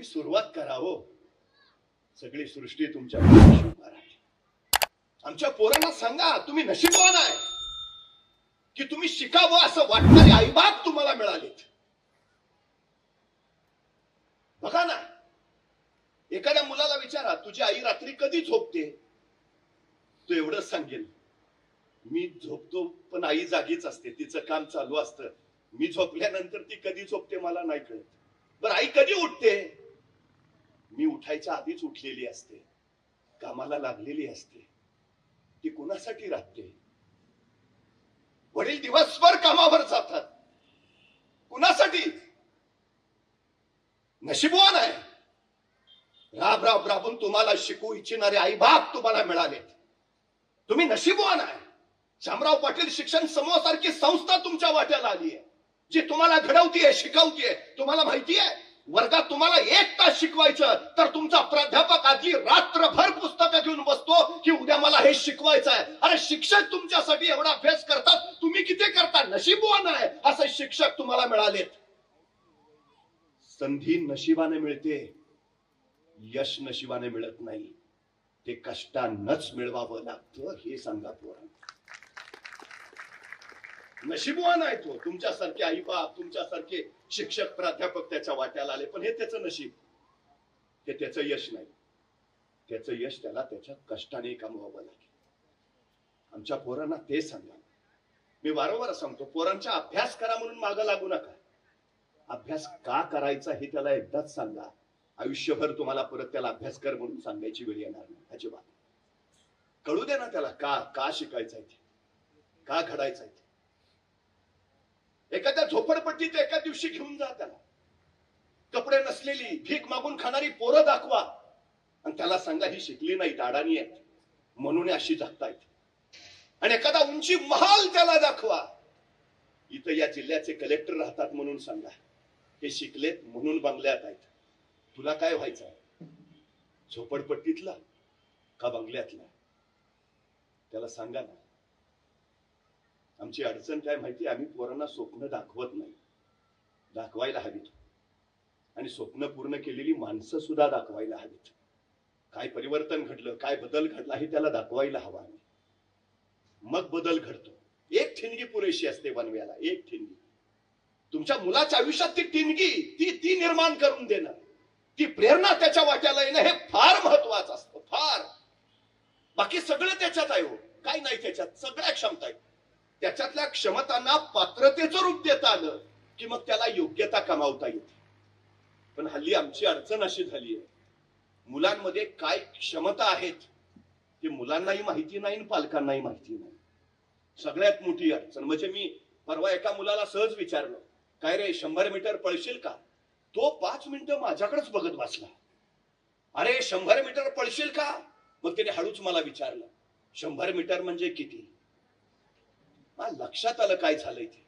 तुम्ही सुरुवात करावं सगळी सृष्टी तुमच्या आमच्या पोरांना सांगा तुम्ही नशीबवान आहे. की तुम्ही शिकावं असं वाटणारे आईबाप तुम्हाला मिळालेत. बघा ना. एखाद्या मुलाला विचारा तुझी आई रात्री कधी झोपते? तो एवढंच सांगेल मी झोपतो पण आई जागीच असते तिचं काम चालू असतं. मी झोपल्यानंतर ती कधी झोपते मला नाही कळत. बरं आई कधी उठते? मी उठायच्या आधीच उठलेली असते. कामाला लागलेली असते. ती कुणासाठी राहते? वडील दिवसभर कामावर जातात. कुणासाठी? नशिबवान आहे. राब राब राबून तुम्हाला शिकू इच्छिणारे आई बाप तुम्हाला मिळालेत तुम्ही नशिबवान आहे. शामराव पाटील शिक्षण समूहासारखी संस्था तुमच्या वाट्याला आली आहे. जी तुम्हाला घडवतीये शिकवतीये तुम्हाला माहिती आहे वर्गात तुम्हाला एक तास शिकवायचं तर तुमचा प्राध्यापक आधी रात्रभर पुस्तकं घेऊन बसतो की उद्या मला हे शिकवायचं आहे. अरे शिक्षक तुमच्यासाठी एवढा अभ्यास करतात तुम्ही किती करता? नशीबवान आहे असे शिक्षक तुम्हाला मिळालेत. संधी नशिबाने मिळते यश नशिबाने मिळत नाही. ते कष्टानच मिळवावं लागतं हे सांगा पोरा. नशीबवान आहे तो. तुमच्यासारखे आई बाप तुमच्यासारखे शिक्षक प्राध्यापक त्याच्या वाट्याला आले पण हे त्याचं नशीब. हे त्याचं यश नाही. त्याचं यश त्याला त्याच्या कष्टाने कमवावं लागेल. आमच्या पोरांना ते सांगा. मी वारंवार सांगतो पोरांचा अभ्यास करा म्हणून मागं लागू नका. अभ्यास का करायचा हे त्याला एकदाच सांगा. आयुष्यभर तुम्हाला परत त्याला अभ्यास कर म्हणून सांगायची वेळ येणार नाही. अजिबात. कळू दे ना त्याला का का शिकायचं आहे ते? का घडायचं आहे एखाद्या झोपडपट्टीत एका दिवशी घेऊन जा त्याला. कपडे नसलेली भीक मागून खाणारी पोरं दाखवा. आणि त्याला सांगा ही शिकली नाही दाडानी आहेत म्हणून अशी जगतायत. आणि एखादा उंची महाल त्याला दाखवा. इथं या जिल्ह्याचे कलेक्टर राहतात म्हणून सांगा. हे शिकलेत म्हणून बंगल्यात आहेत. तुला काय व्हायचं झोपडपट्टीतला का बंगल्यातला? त्याला सांगा ना आमची अडचण काय माहिती? आम्ही पोरांना स्वप्न दाखवत नाही. दाखवायला हवीत. आणि स्वप्न पूर्ण केलेली माणसं सुद्धा दाखवायला हवीत. काय परिवर्तन घडलं काय बदल घडला हे त्याला दाखवायला हवा आम्ही. मग बदल घडतो. एक ठिणगी पुरेशी असते बनव्याला एक ठिणगी. तुमच्या मुलाच्या आयुष्यात ती ठिणगी ती ती निर्माण करून देणं ती प्रेरणा त्याच्या वाट्याला येणं हे फार महत्वाचं असतं फार. बाकी सगळं त्याच्यात आहे हो. काय नाही त्याच्यात सगळ्या क्षमता आहे त्याच्यातल्या क्षमतांना पात्रतेचं रूप देता आलं की मग त्याला योग्यता कमावता येते. पण हल्ली आमची अडचण अशी झाली आहे. मुलांमध्ये काय क्षमता आहेत ते मुलांनाही माहिती नाही पालकांनाही माहिती नाही. सगळ्यात मोठी अडचण. म्हणजे मी परवा एका मुलाला सहज विचारलं काय रे शंभर मीटर पळशील का? तो पाच मिनिटं माझ्याकडेच बघत बसला. अरे शंभर मीटर पळशील का? मग त्याने हळूच मला विचारलं शंभर मीटर म्हणजे किती? मला लक्षात आलं काय झालंय ते.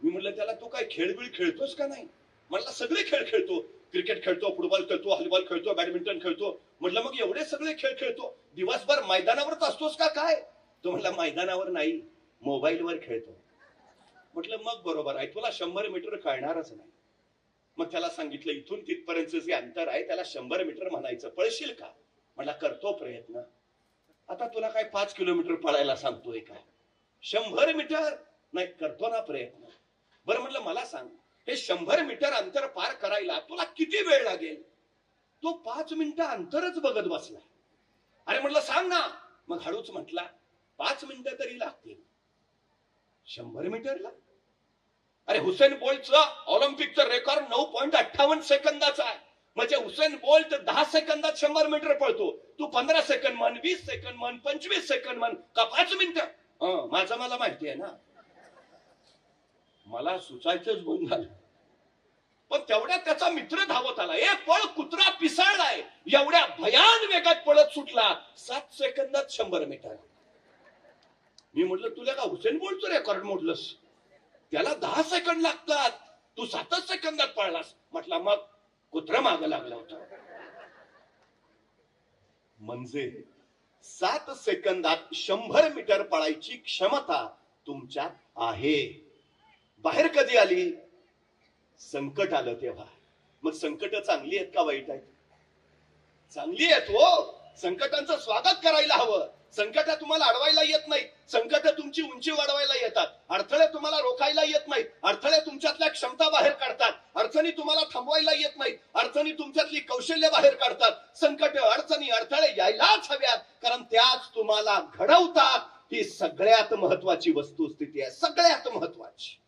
मी म्हटलं त्याला तू काय खेळबिळ खेळतोस का नाही? म्हणला सगळे खेळ खेळतो. क्रिकेट खेळतो फुटबॉल खेळतो हॉलीबॉल खेळतो बॅडमिंटन खेळतो. म्हटलं मग एवढे सगळे खेळ खेळतो. दिवसभर मैदानावरच असतोस का काय? तो म्हटला मैदानावर नाही मोबाईलवर खेळतो. म्हटलं मग बरोबर आहे तुला शंभर मीटर कळणारच नाही. मग त्याला सांगितलं इथून तिथपर्यंत जे अंतर आहे त्याला शंभर मीटर म्हणायचं. पळशील का? म्हणला करतो प्रयत्न. आता तुला काय पाच किलोमीटर पळायला सांगतोय काय? शंभर मीटर? नाही करतो ना प्रयत्न. बरं म्हटलं मला सांग हे शंभर मीटर अंतर पार करायला तुला किती वेळ लागेल? तो पाच मिनिटं अंतरच बघत बसला. अरे म्हटलं सांग ना. मग हळूच म्हटला पाच मिनिटं तरी लागतील. शंभर मीटरला? अरे हुसेन बोल्टचं ऑलिम्पिकचं रेकॉर्ड नऊ पॉईंट अठ्ठावन्न सेकंदाचा आहे. म्हणजे हुसेन बोल्ट दहा सेकंदात शंभर मीटर पळतो तू पंधरा सेकंद म्हण वीस सेकंद म्हण पंचवीस सेकंद म्हण का पाच मिनिटं? माझा माझं मला माहिती आहे ना. मला सुचायचंच बंद झालं. पण तेवढ्या त्याचा मित्र धावत आला. ए पळ कुत्रा पिसाळलाय एवढ्या भयान वेगात पळत सुटला. सात सेकंदात शंभर मीटर. मी म्हटलं तुला का हुसेन बोलतो रेकॉर्ड मोडलंस? त्याला दहा सेकंद लागतात. तू सातच सेकंदात पळलास. म्हटला मग कुत्रा माग लागला होता. म्हणजे? सात सेकंदात शंभर मीटर पळायची क्षमता तुमच्यात आहे. बाहेर कधी आली? संकट आलं तेव्हा. मग संकट चांगली आहेत का वाईट आहेत? चांगली आहेत हो. संकटांचं स्वागत करायला हवं. संकट तुम्हाला अडवायला येत नाही संकट तुमची उंची वाढवायला येतात. अडथळे तुम्हाला रोखायला येत नाहीत. अडथळे तुमच्यातल्या क्षमता बाहेर काढतात. अडचणी तुम्हाला थांबवायला येत नाहीत. अडचणी तुमच्यातली कौशल्य बाहेर काढतात. संकट अडचणी अडथळे यायलाच हव्यात. कारण त्याच तुम्हाला घडवतात ही सगळ्यात महत्वाची वस्तुस्थिती आहे. सगळ्यात महत्वाची.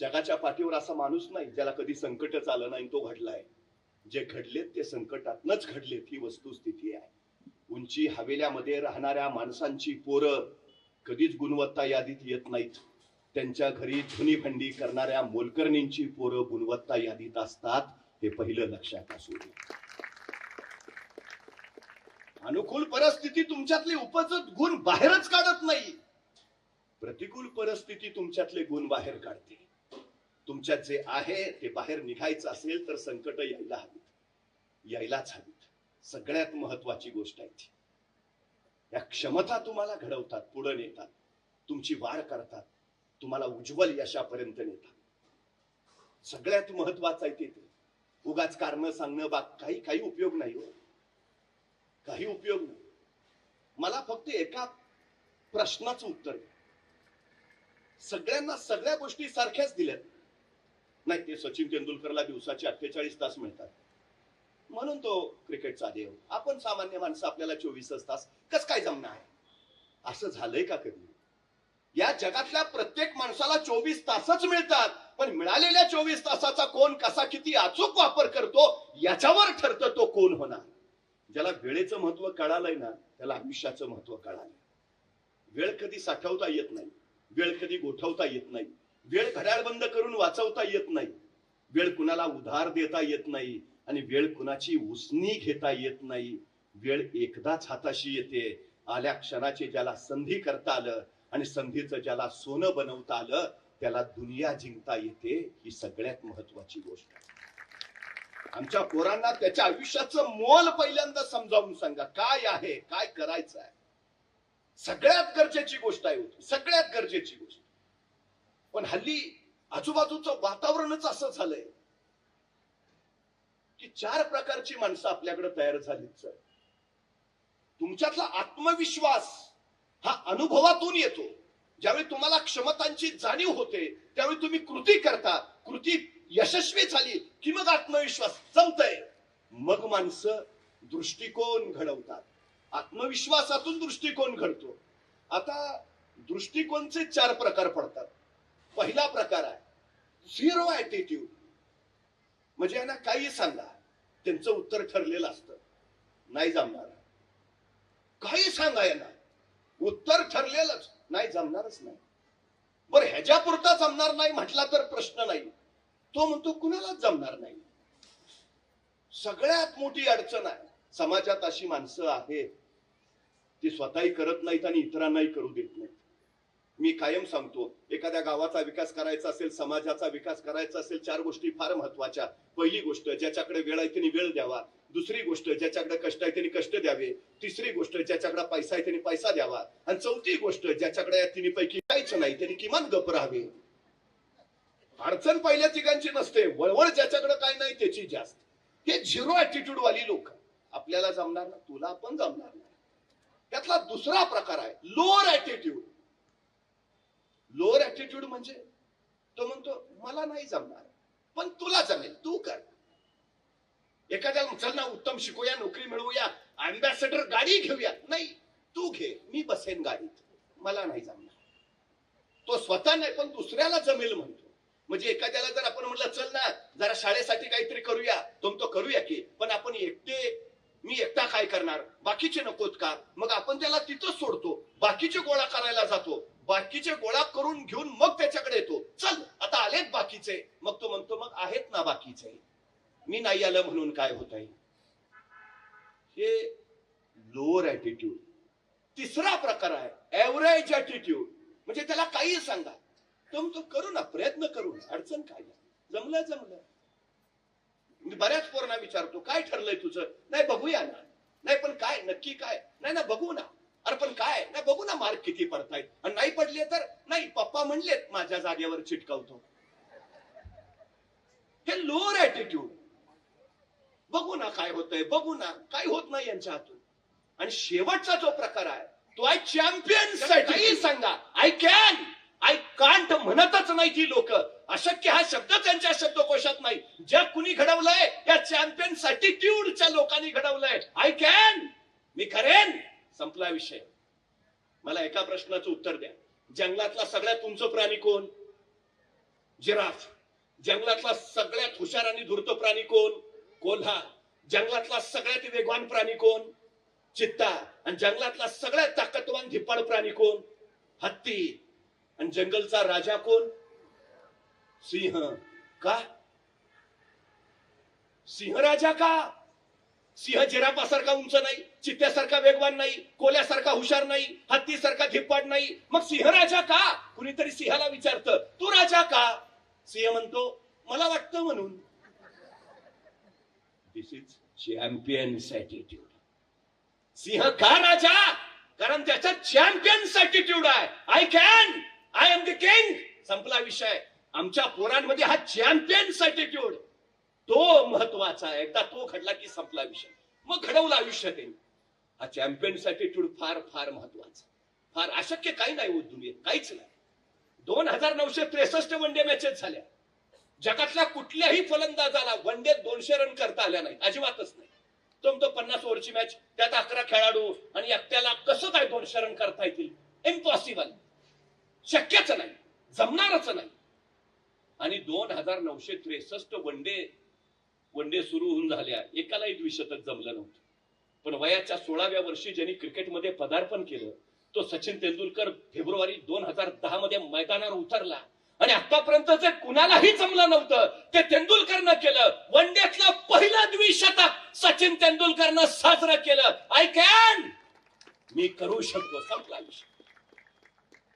जगाच्या पाठीवर असा माणूस नाही ज्याला कधी संकटच आलं नाही तो घडलाय. जे घडलेत ते संकटातनच घडलेत ही वस्तुस्थिती आहे. उंची हवेल्यामध्ये राहणाऱ्या माणसांची पोरं कधीच गुणवत्ता यादीत येत नाहीत. त्यांच्या घरी धुनी भांडी करणाऱ्या मोलकर्णींची पोरं गुणवत्ता यादीत असतात हे पहिलं लक्षात असू दे. अनुकूल परिस्थिती तुमच्यातले उपजत गुण बाहेरच काढत नाही. प्रतिकूल परिस्थिती तुमच्यातले गुण बाहेर काढते. तुमच्यात जे आहे ते बाहेर निघायचं असेल तर संकट यायला हवीत. यायलाच हवीत. सगळ्यात महत्वाची गोष्ट आहे ती. या क्षमता तुम्हाला घडवतात पुढे नेतात. तुमची वाढ करतात. तुम्हाला उज्ज्वल यशापर्यंत नेतात. सगळ्यात महत्वाचं आहे ते उगाच कारण सांगणं बा काही काही उपयोग नाही हो. काही उपयोग नाही. मला फक्त एका प्रश्नाचं उत्तर द्या. सगळ्यांना सगळ्या गोष्टी सारख्याच दिल्यात. नाही ते सचिन तेंडुलकरला दिवसाचे अठ्ठेचाळीस तास मिळतात. म्हणून तो क्रिकेटचा देव. आपण सामान्य माणसं आपल्याला चोवीसच तास कस काय जमणं आहे? असं झालंय का कधी? या जगातल्या प्रत्येक माणसाला चोवीस तासच मिळतात पण मिळालेल्या चोवीस तासाचा कोण कसा किती अचूक वापर करतो याच्यावर ठरतं तो कोण होणार? ज्याला वेळेचं महत्त्व कळालंय ना त्याला आयुष्याचं महत्त्व कळालं वेळ कधी साठवता येत नाही वेळ कधी गोठवता येत नाही वेळ घड्याळ बंद करून वाचवता येत नाही वेळ कुणाला उधार देता येत नाही आणि वेळ कुणाची उसनी घेता येत नाही. वेळ एकदाच हाताशी येते. आल्या क्षणाची ज्याला संधी करता आलं आणि संधीचं ज्याला सोनं बनवता आलं त्याला दुनिया जिंकता येते ही सगळ्यात महत्वाची गोष्ट आहे. आमच्या पोरांना त्याच्या आयुष्याचं मोल पहिल्यांदा समजावून सांगा काय आहे काय करायचं आहे? सगळ्यात गरजेची गोष्ट आहे होती सगळ्यात गरजेची गोष्ट. पण हल्ली आजूबाजूचं वातावरणच असं झालंय. की चार प्रकारची माणसं आपल्याकडे तयार झालीत सर. तुमच्यातला आत्मविश्वास हा अनुभवातून येतो. ज्यावेळी तुम्हाला क्षमतांची जाणीव होते त्यावेळी तुम्ही कृती करता. कृती यशस्वी झाली की मग आत्मविश्वास जमतय. मग माणसं दृष्टिकोन घडवतात. आत्मविश्वासातून दृष्टिकोन घडतो. आता दृष्टिकोनचे चार प्रकार पडतात. पहिला प्रकार आहे झिरो ऍटिट्यूड म्हणजे यांना काही सांगा. त्यांचं उत्तर ठरलेलं असतं. नाही जमणार. काही सांगा यांना. उत्तर ठरलेलंच. नाही जमणारच नाही. बरं ह्याच्या पुरता जमणार नाही म्हटला तर प्रश्न नाही. तो म्हणतो कुणालाच जमणार नाही. सगळ्यात मोठी अडचण आहे. समाजात अशी माणसं आहेत ती स्वतःही करत नाहीत आणि इतरांनाही करू देत नाहीत. मी कायम सांगतो एखाद्या गावाचा विकास करायचा असेल समाजाचा विकास करायचा असेल चार गोष्टी फार महत्त्वाच्या पहिली गोष्ट ज्याच्याकडे वेळ आहे त्यांनी वेळ द्यावा. दुसरी गोष्ट ज्याच्याकडे कष्ट आहे त्यांनी कष्ट द्यावे. तिसरी गोष्ट ज्याच्याकडे पैसा आहे त्यांनी पैसा द्यावा. आणि चौथी गोष्ट ज्याच्याकडे या तिन्ही पैकी काहीच नाही त्यांनी किमान गप राहावे. अडचण पहिल्या तिघांची नसते. वळवळ ज्याच्याकडे काय नाही त्याची जास्त. हे झिरो ऍटिट्यूड वाली लोक. आपल्याला जमणार ना तुला पण जमणार नाही. त्यातला दुसरा प्रकार आहे लोअर ऍटिट्यूड लोअर ऍटिट्यूड म्हणजे तो म्हणतो मला नाही जमणार पण तुला जमेल तू कर. एखाद्याला चल ना उत्तम शिकूया नोकरी मिळवूया अँबॅसेडर गाडी घेऊया नाही तू घे मी बसेन गाडीत मला नाही जमणार. तो स्वतः नाही पण दुसऱ्याला जमेल म्हणतो. म्हणजे एखाद्याला जर आपण म्हटलं चल ना जरा शाळेसाठी काहीतरी करूया तो तो करूया की पण आपण एकटे मी एकटा काय करणार? बाकीचे नकोत का मग आपण त्याला तिथंच सोडतो बाकीचे गोळा करायला जातो बाकीचे गोळा करून घेऊन मग त्याच्याकडे येतो. चल आता आलेत बाकीचे. मग तो म्हणतो मग आहेत ना बाकीचे. मी नाही आलं म्हणून काय होत आहे? हे लोअर ऍटिट्यूड तिसरा प्रकार आहे एव्हरेज ऍटिट्यूड म्हणजे त्याला काही सांगा. तुम तो करू ना प्रयत्न करू ना. अडचण काय जमलं जमलं. मी बऱ्याच पोरांना विचारतो काय ठरलंय तुझं? नाही बघूया ना. नाही पण काय? नक्की काय? नाही ना बघू ना. अरे पण काय? नाही बघू ना मार्क किती पडतायत. आणि नाही पडले तर? नाही पप्पा म्हणलेत माझ्या जागेवर चिटकवतो हे लोअर ऍटिट्यूड बघू ना काय होतंय बघू ना. काय होत नाही यांच्या हातून. आणि शेवटचा जो प्रकार आहे तो आहे चॅम्पियन काही सांगा. आय कॅन आय कांट म्हणतच नाही ती लोक. अशक्य हा शब्द त्यांच्या शब्दकोशात नाही. जग कुणी घडवलंय या चॅम्पियन सॅटिट्यूडच्या लोकांनी घडवलंय. आय कॅन मी करेन. संपला विषय. मला एका प्रश्नाचं उत्तर द्या. जंगलातला सगळ्यात उंच प्राणी कोण? जिराफ. जंगलातला सगळ्यात हुशार आणि धूर्त प्राणी कोण? कोल्हा जंगलातला सगळ्यात वेगवान प्राणी कोण? चित्ता. आणि जंगलातला सगळ्यात ताकदवान धिप्पाड प्राणी कोण? हत्ती. आणि जंगलचा राजा कोण? सिंह. का? सिंह राजा का? सिंह जिरापासारखा उंच नाही चित्त्यासारखा वेगवान नाही कोल्यासारखा हुशार नाही हत्तीसारखा धिप्पाड नाही. मग सिंह राजा का? कुणीतरी सिंहाला विचारतं तू राजा का? सिंह म्हणतो मला वाटतं म्हणून. दिस इज चॅम्पियन्स ऍटिट्यूड सिंह का राजा? कारण त्याचा चॅम्पियन्स ऍटिट्यूड आहे. I can I am the king संपला विषय. आमच्या पोरांमध्ये हा चॅम्पियन्स ऍटिट्यूड तो महत्त्वाचा आहे. एकदा तो घडला की संपला विषय. मग घडवलं आयुष्य त्यांनी हा चॅम्पियन्स ॲटिट्यूड फार फार महत्त्वाचा. फार अशक्य काही नाही होत दुनियेत. काहीच नाही. दोन हजार नऊशे त्रेसष्ट वन डे मॅचेस झाल्या. जगातल्या कुठल्याही फलंदाजाला वन डे दोनशे रन करता आल्या नाही अजिबातच नाही. तो म्हणतो पन्नास ओव्हरची मॅच त्यात अकरा खेळाडू आणि एकट्याला कसं काय दोनशे रन करता येतील? इम्पॉसिबल शक्यच नाही. जमणारच नाही. आणि दोन हजार नऊशे त्रेसष्ट वन डे वन डे सुरू होऊन झाल्या. एकालाही द्विशतक जमलं नव्हतं. पण वयाच्या सोळाव्या वर्षी ज्यांनी क्रिकेटमध्ये पदार्पण केलं तो सचिन तेंडुलकर फेब्रुवारी दोन हजार दहा मध्ये मैदानावर उतरला. आणि आतापर्यंत जे कुणालाही जमलं नव्हतं ते तेंडुलकरनं केलं. वन डेतलं पहिलं द्विशतक सचिन तेंडुलकरनं साजरं केलं. आय कॅन मी करू शकतो. संपला विषय.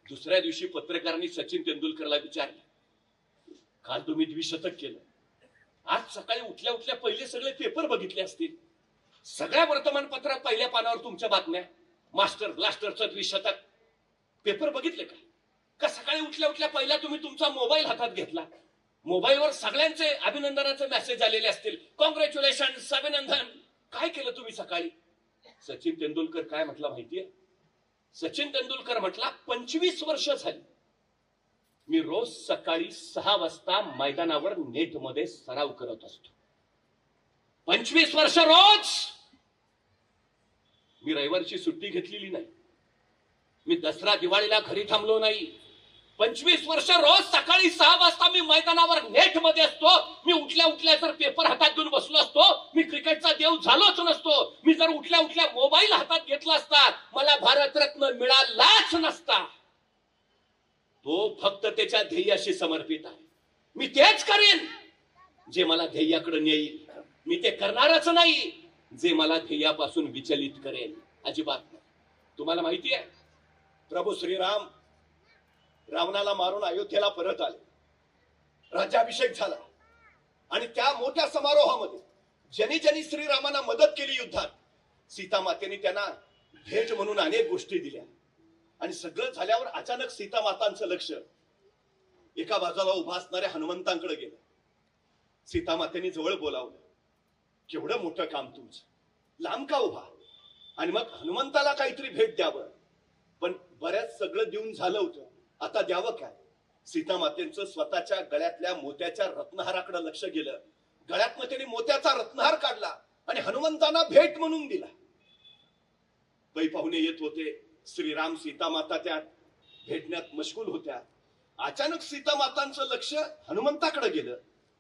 दुसऱ्या दिवशी पत्रकारांनी सचिन तेंडुलकरला विचारलं काल तुम्ही द्विशतक केलं. आज सकाळी उठल्या उठल्या पहिले सगळे पेपर बघितले असतील. सगळ्या वर्तमानपत्रात पहिल्या पानावर तुमच्या बातम्या. मास्टर ब्लास्टरचं द्विशतक पेपर बघितले का? का सकाळी उठल्या उठल्या पहिला तुम्ही तुमचा मोबाईल हातात घेतला? मोबाईलवर सगळ्यांचे अभिनंदनाचे मेसेज आलेले असतील. कॉंग्रॅच्युलेशन अभिनंदन. काय केलं तुम्ही सकाळी? सचिन तेंडुलकर काय म्हटला माहितीये? सचिन तेंडुलकर म्हटला पंचवीस वर्ष झाली. मी रोज सकाळी सहा वाजता मैदानावर नेटमध्ये सराव करत असतो. पंचवीस वर्ष रोज मी रविवारची सुट्टी घेतलेली नाही. मी दसरा दिवाळीला घरी थांबलो नाही. पंचवीस वर्ष रोज सकाळी सहा वाजता मी मैदानावर नेटमध्ये असतो. मी उठल्या उठल्या जर पेपर हातात घेऊन बसलो असतो मी क्रिकेटचा देव झालोच नसतो. मी जर उठल्या उठल्या मोबाईल हातात घेतला असता मला भारतरत्न मिळालाच नसता. तो फक्त त्याच्या ध्येयाशी समर्पित आहे. मी तेच करेन जे मला ध्येयाकडे नेईल. मी ते करणारच नाही जे मला ध्येयापासून विचलित करेल. अजिबात नाही. तुम्हाला माहिती आहे? प्रभू श्रीराम रावणाला मारून अयोध्येला परत आले. राज्याभिषेक झाला. आणि त्या मोठ्या समारोहामध्ये ज्यांनी ज्यांनी श्रीरामांना मदत केली युद्धात सीता मातेने त्यांना भेट म्हणून अनेक गोष्टी दिल्या. आणि सगळं झाल्यावर अचानक सीता मातांचं लक्ष. एका बाजूला उभा असणाऱ्या हनुमंतांकडे गेलं. सीता मातेने जवळ बोलावलं केवढं मोठं काम तुमचं. लांब का उभा? आणि मग हनुमंताला काहीतरी भेट द्यावं. पण बऱ्याच सगळं देऊन झालं होतं. आता द्यावं काय? सीता मातेचं स्वतःच्या गळ्यातल्या मोत्याच्या रत्नहाराकडे लक्ष गेलं. गळ्यातनं त्यांनी मोत्याचा रत्नहार काढला आणि हनुमंतांना भेट म्हणून दिला. पै पाहुणे येत होते. श्रीराम सीता माता त्या भेटण्यात मशगूल होत्या. अचानक सीता मातांचं लक्ष हनुमंताकडे गेलं.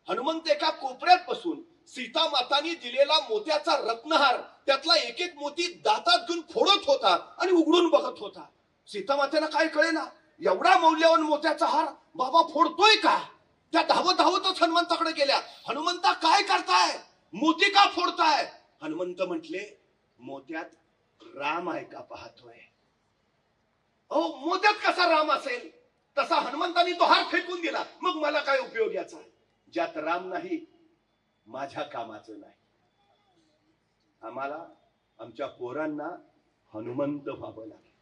हनुमंत एका कोपऱ्यात बसून सीता मातानी दिलेला मोत्याचा रत्नहार त्यातला एक एक मोती दातात घेऊन फोडत होता आणि उघडून बघत होता. सीतामातेला काय कळेना? एवढा मौल्यवान मोत्याचा हार बाबा फोडतोय का? त्या धावत धावतच हनुमंताकडे गेल्या. हनुमंता काय करताय? मोती का फोडताय? हनुमंत म्हटले मोत्यात राम आहे का पाहतोय? अहो मोत्यात कसा राम असेल? तसा हनुमंतानी तो हार फेकून दिला. मग मला काय उपयोग याचा? ज्यात राम नाही माझ्या कामाचं नाही. आम्हाला आमच्या पोरांना हनुमंत व्हावं लागेल.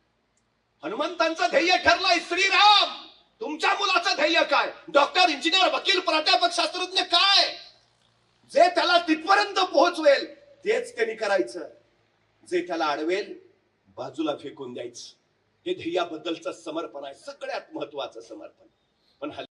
हनुमंतांचं ध्येय ठरलंय श्रीराम. तुमच्या मुलाचं ध्येय काय? डॉक्टर इंजिनियर वकील प्राध्यापक शास्त्रज्ञ काय? जे त्याला तिथपर्यंत पोहोचवेल तेच त्यांनी करायचं. जे त्याला अडवेल बाजूला फेकून द्यायचं. हे ध्येयाबद्दलचं समर्पण आहे. सगळ्यात महत्वाचं समर्पण. पण हल्ली